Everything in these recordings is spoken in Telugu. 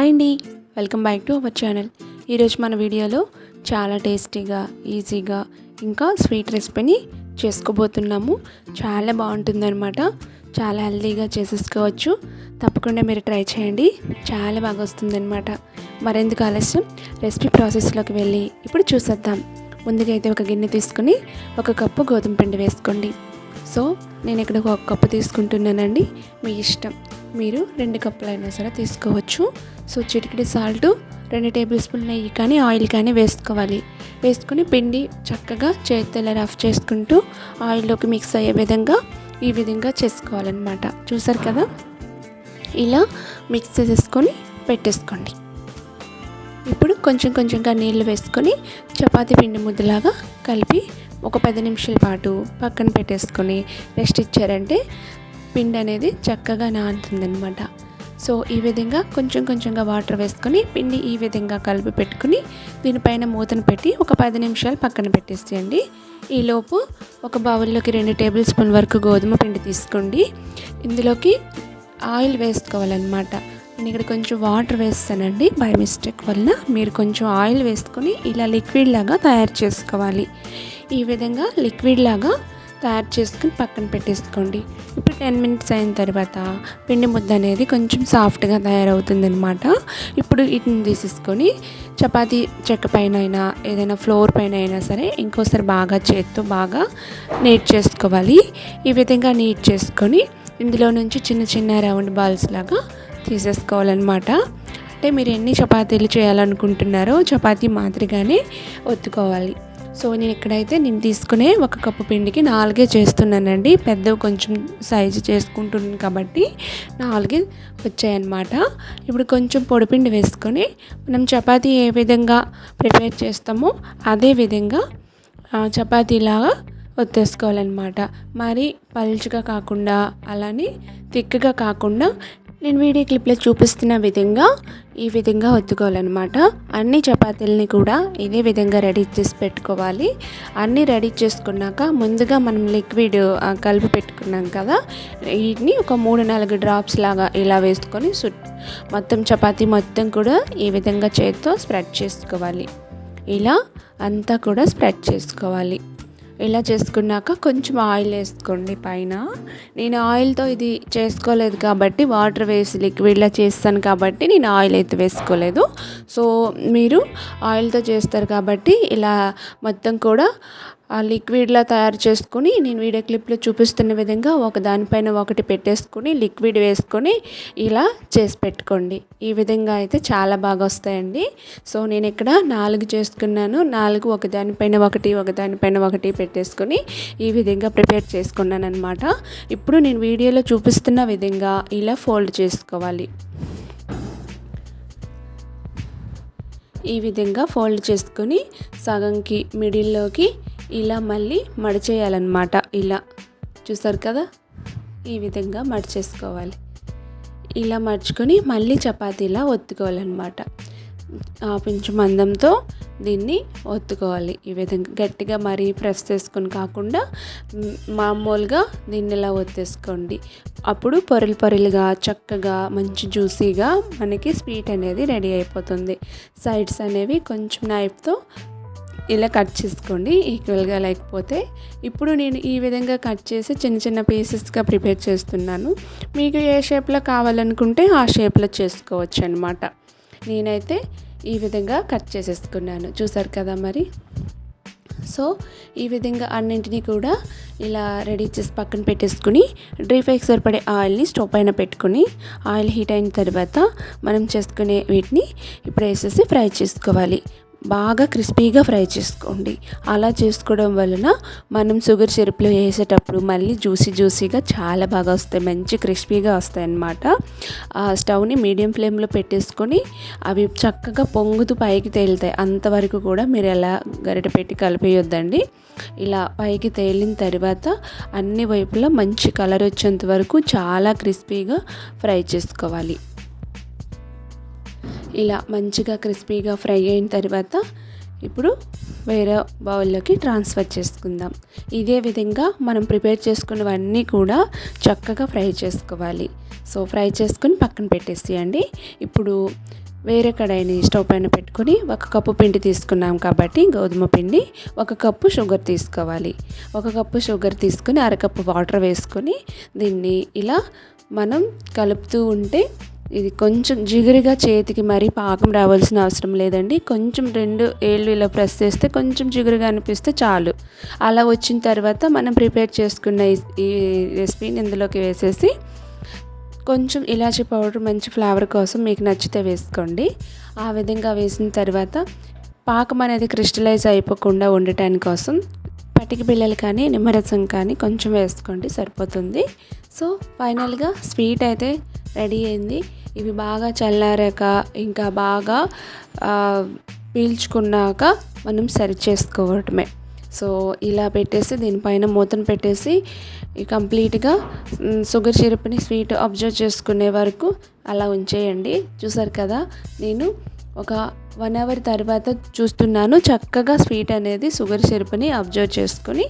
హాయ్ అండి. Welcome back to our channel. ఈరోజు మన వీడియోలో చాలా టేస్టీగా ఈజీగా ఇంకా స్వీట్ రెసిపీని చేసుకోబోతున్నాము. చాలా బాగుంటుందన్నమాట. చాలా హెల్తీగా చేసేసుకోవచ్చు. తప్పకుండా మీరు ట్రై చేయండి. చాలా బాగా వస్తుందన్నమాట. మరెందుకు ఆలస్యం? రెసిపీ ప్రాసెస్లోకి వెళ్ళి ఇప్పుడు చూసేద్దాం. ముందుగా అయితే ఒక గిన్నె తీసుకుని ఒక కప్పు గోధుమ పిండి వేసుకోండి. సో నేను ఇక్కడ ఒక కప్పు తీసుకుంటున్నానండి. మీ ఇష్టం. మీరు రెండు కప్పులైనా సరే తీసుకోవచ్చు. సో చిటికిడి సాల్ట్ రెండు టేబుల్ స్పూన్ నెయ్యి కానీ ఆయిల్ కానీ వేసుకోవాలి. వేసుకుని పిండి చక్కగా చేతిలో రఫ్ చేసుకుంటూ ఆయిల్లోకి మిక్స్ అయ్యే విధంగా ఈ విధంగా చేసుకోవాలన్నమాట. చూసారు కదా? ఇలా మిక్స్ చేసేసుకొని పెట్టేసుకోండి. ఇప్పుడు కొంచెం కొంచెంగా నీళ్ళు వేసుకొని చపాతీ పిండి ముద్దలాగా కలిపి ఒక పది నిమిషాల పాటు పక్కన పెట్టేసుకొని రెస్ట్ ఇచ్చారంటే పిండి అనేది చక్కగా నానుతుంది అనమాట సో ఈ విధంగా కొంచెం కొంచెంగా వాటర్ వేసుకొని పిండి ఈ విధంగా కలిపి పెట్టుకుని దీనిపైన మూతను పెట్టి ఒక పది నిమిషాలు పక్కన పెట్టేసేయండి. ఈలోపు ఒక బౌల్లోకి రెండు టేబుల్ స్పూన్ వరకు గోధుమ పిండి తీసుకోండి. ఇందులోకి ఆయిల్ వేసుకోవాలన్నమాట. నేను ఇక్కడ కొంచెం వాటర్ వేస్తానండి. బై మిస్టేక్ వలన మీరు కొంచెం ఆయిల్ వేసుకొని ఇలా లిక్విడ్ లాగా తయారు చేసుకోవాలి. ఈ విధంగా లిక్విడ్ లాగా తయారు చేసుకుని పక్కన పెట్టేసుకోండి. ఇప్పుడు టెన్ మినిట్స్ అయిన తర్వాత పిండి ముద్ద అనేది కొంచెం సాఫ్ట్గా తయారవుతుందనమాట ఇప్పుడు వీటిని తీసేసుకొని చపాతీ చెక్క పైన అయినా ఏదైనా ఫ్లోర్ పైన అయినా సరే ఇంకోసారి బాగా చేత్తో బాగా నీట్ చేసుకోవాలి. ఈ విధంగా నీట్ చేసుకొని ఇందులో నుంచి చిన్న చిన్న రౌండ్ బాల్స్ లాగా తీసేసుకోవాలన్నమాట. అంటే మీరు ఎన్ని చపాతీలు చేయాలనుకుంటున్నారో చపాతీ మాదిరిగానే ఒత్తుకోవాలి. సో నేను ఇక్కడైతే నేను తీసుకునే ఒక కప్పు పిండికి నాలుగే చేస్తున్నానండి. పెద్దవి కొంచెం సైజు చేసుకుంటున్నాను కాబట్టి నాలుగే వచ్చాయన్నమాట. ఇప్పుడు కొంచెం పొడిపిండి వేసుకొని మనం చపాతీ ఏ విధంగా ప్రిపేర్ చేస్తామో అదే విధంగా చపాతీలాగా ఒత్తేసుకోవాలన్నమాట. మరి పలుచగా కాకుండా అలానే తిక్కగా కాకుండా నేను వీడియో క్లిప్లో చూపిస్తున్న విధంగా ఈ విధంగా ఒత్తుకోవాలన్నమాట. అన్ని చపాతీలని కూడా ఇదే విధంగా రెడీ చేసి పెట్టుకోవాలి. అన్నీ రెడీ చేసుకున్నాక ముందుగా మనం లిక్విడ్ కలిపి పెట్టుకున్నాం కదా వీటిని ఒక మూడు నాలుగు డ్రాప్స్ లాగా ఇలా వేసుకొని మొత్తం చపాతీ మొత్తం కూడా ఈ విధంగా చేత్తో స్ప్రెడ్ చేసుకోవాలి. ఇలా అంతా కూడా స్ప్రెడ్ చేసుకోవాలి. ఇలా చేసుకున్నాక కొంచెం ఆయిల్ వేసుకోండి పైన. నేను ఆయిల్తో ఇది చేసుకోలేదు కాబట్టి వాటర్ వేసి లిక్విడ్లా చేస్తాను కాబట్టి నేను ఆయిల్ అయితే వేసుకోలేదు. సో మీరు ఆయిల్తో చేస్తారు కాబట్టి ఇలా మొత్తం కూడా ఆ లిక్విడ్లా తయారు చేసుకుని నేను వీడియో క్లిప్లో చూపిస్తున్న విధంగా ఒక దానిపైన ఒకటి పెట్టేసుకొని లిక్విడ్ వేసుకొని ఇలా చేసి పెట్టుకోండి. ఈ విధంగా అయితే చాలా బాగా వస్తాయండి. సో నేను ఇక్కడ నాలుగు చేసుకున్నాను. నాలుగు ఒకదానిపైన ఒకటి ఒకదానిపైన ఒకటి పెట్టేసుకొని ఈ విధంగా ప్రిపేర్ చేసుకున్నాను అనమాట ఇప్పుడు నేను వీడియోలో చూపిస్తున్న విధంగా ఇలా ఫోల్డ్ చేసుకోవాలి. ఈ విధంగా ఫోల్డ్ చేసుకొని సగంకి మిడిల్లోకి ఇలా మళ్ళీ మడిచేయాలన్నమాట. ఇలా చూస్తారు కదా? ఈ విధంగా మడిచేసుకోవాలి. ఇలా మడుచుకొని మళ్ళీ చపాతీలా ఒత్తుకోవాలన్నమాట. కొంచెం మందంతో దీన్ని ఒత్తుకోవాలి. ఈ విధంగా గట్టిగా మరీ ప్రెస్ చేసుకొని కాకుండా మామూలుగా దీన్ని ఇలా ఒత్తేసుకోండి. అప్పుడు పొరలు పొరలుగా చక్కగా మంచి జ్యూసీగా మనకి స్వీట్ అనేది రెడీ అయిపోతుంది. సైడ్స్ అనేవి కొంచెం నైఫ్తో ఇలా కట్ చేసుకోండి ఈక్వల్గా లేకపోతే ఇప్పుడు నేను ఈ విధంగా కట్ చేసి చిన్న చిన్న పీసెస్గా ప్రిపేర్ చేస్తున్నాను. మీకు ఏ షేప్లో కావాలనుకుంటే ఆ షేప్లో చేసుకోవచ్చు అనమాట నేనైతే ఈ విధంగా కట్ చేసేసుకున్నాను. చూసారు కదా మరి? సో ఈ విధంగా అన్నింటినీ కూడా ఇలా రెడీ చేసి పక్కన పెట్టేసుకుని డ్రీ ఫ్రైకి సరిపడే ఆయిల్ని స్టవ్ పైన పెట్టుకుని ఆయిల్ హీట్ అయిన తర్వాత మనం చేసుకునే వీటిని ఇప్పుడు వేసేసి ఫ్రై చేసుకోవాలి. బాగా క్రిస్పీగా ఫ్రై చేసుకోండి. అలా చేసుకోవడం వలన మనం షుగర్ సిరప్లో వేసేటప్పుడు మళ్ళీ జ్యూసీ జ్యూసీగా చాలా బాగా వస్తాయి. మంచి క్రిస్పీగా వస్తాయి అన్నమాట. ఆ స్టవ్ని మీడియం ఫ్లేమ్లో పెట్టేసుకొని అవి చక్కగా పొంగుతూ పైకి తేలుతాయి. అంతవరకు కూడా మీరు ఎలా గరిట పెట్టి కలిపేయొద్దండి. ఇలా పైకి తేలిన తర్వాత అన్ని వైపులా మంచి కలర్ వచ్చేంత వరకు చాలా క్రిస్పీగా ఫ్రై చేసుకోవాలి. ఇలా మంచిగా క్రిస్పీగా ఫ్రై అయిన తర్వాత ఇప్పుడు వేరే బౌల్లోకి ట్రాన్స్ఫర్ చేసుకుందాం. ఇదే విధంగా మనం ప్రిపేర్ చేసుకున్నవన్నీ కూడా చక్కగా ఫ్రై చేసుకోవాలి. సో ఫ్రై చేసుకుని పక్కన పెట్టేసేయండి. ఇప్పుడు వేరే కడాయిని స్టవ్ పైన పెట్టుకొని ఒక కప్పు పిండి తీసుకున్నాం కాబట్టి గోధుమ పిండి ఒక కప్పు షుగర్ తీసుకోవాలి. ఒక కప్పు షుగర్ తీసుకొని అరకప్పు వాటర్ వేసుకొని దీన్ని ఇలా మనం కలుపుతూ ఉంటే ఇది కొంచెం జిగురుగా చేతికి మరీ పాకం రావాల్సిన అవసరం లేదండి. కొంచెం రెండు ఏళ్ళు ఇలా ప్రెస్ చేస్తే కొంచెం జిగురుగా అనిపిస్తే చాలు. అలా వచ్చిన తర్వాత మనం ప్రిపేర్ చేసుకున్న ఈ రెసిపీని ఇందులోకి వేసేసి కొంచెం ఇలాచీ పౌడర్ మంచి ఫ్లేవర్ కోసం మీకు నచ్చితే వేసుకోండి. ఆ విధంగా వేసిన తర్వాత పాకం అనేది క్రిస్టలైజ్ అయిపోకుండా ఉండటాని కోసం పటికి బిళ్ళలు కానీ నిమ్మరసం కానీ కొంచెం వేసుకోండి సరిపోతుంది. సో ఫైనల్గా స్వీట్ అయితే రెడీ అయింది. ఇవి బాగా చల్లారాక ఇంకా బాగా పీల్చుకున్నాక మనం సరి చేసుకోవటమే సో ఇలా పెట్టేసి దీనిపైన మూతను పెట్టేసి కంప్లీట్గా షుగర్ సిరప్ని స్వీట్ అబ్జర్వ్ చేసుకునే వరకు అలా ఉంచేయండి. చూసారు కదా నేను ఒక వన్ అవర్ తర్వాత చూస్తున్నాను చక్కగా స్వీట్ అనేది షుగర్ సిరప్ని అబ్జర్వ్ చేసుకుని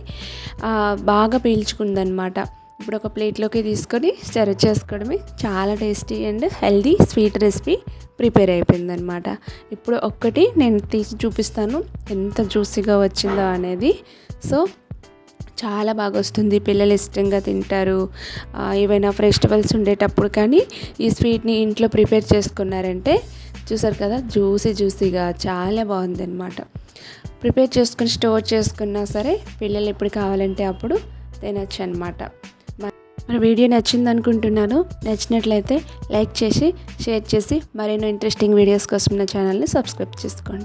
బాగా పీల్చుకుందనమాట. ఇప్పుడు ఒక ప్లేట్లోకి తీసుకొని సర్వ్ చేసుకోవడమే చాలా tasty and healthy sweet recipe prepare అయిపోయిందనమాట. ఇప్పుడు ఒక్కటి నేను తీసి చూపిస్తాను ఎంత జ్యూసీగా వచ్చిందో అనేది. సో చాలా బాగా వస్తుంది పిల్లలు ఇష్టంగా తింటారు. ఏవైనా ఫెస్టివల్స్ ఉండేటప్పుడు కానీ ఈ స్వీట్ని ఇంట్లో ప్రిపేర్ చేసుకున్నారంటే చూసారు కదా జ్యూసీ జ్యూసీగా చాలా బాగుంది అనమాట ప్రిపేర్ చేసుకుని స్టోర్ చేసుకున్నా సరే పిల్లలు ఎప్పుడు కావాలంటే అప్పుడు తినచ్చు అనమాట మన వీడియో నచ్చింది అనుకుంటున్నాను నచ్చినట్లయితే లైక్ చేసి షేర్ చేసి మరెన్నో ఇంట్రెస్టింగ్ వీడియోస్ కోసం నా ఛానల్ని సబ్స్క్రైబ్ చేసుకోండి.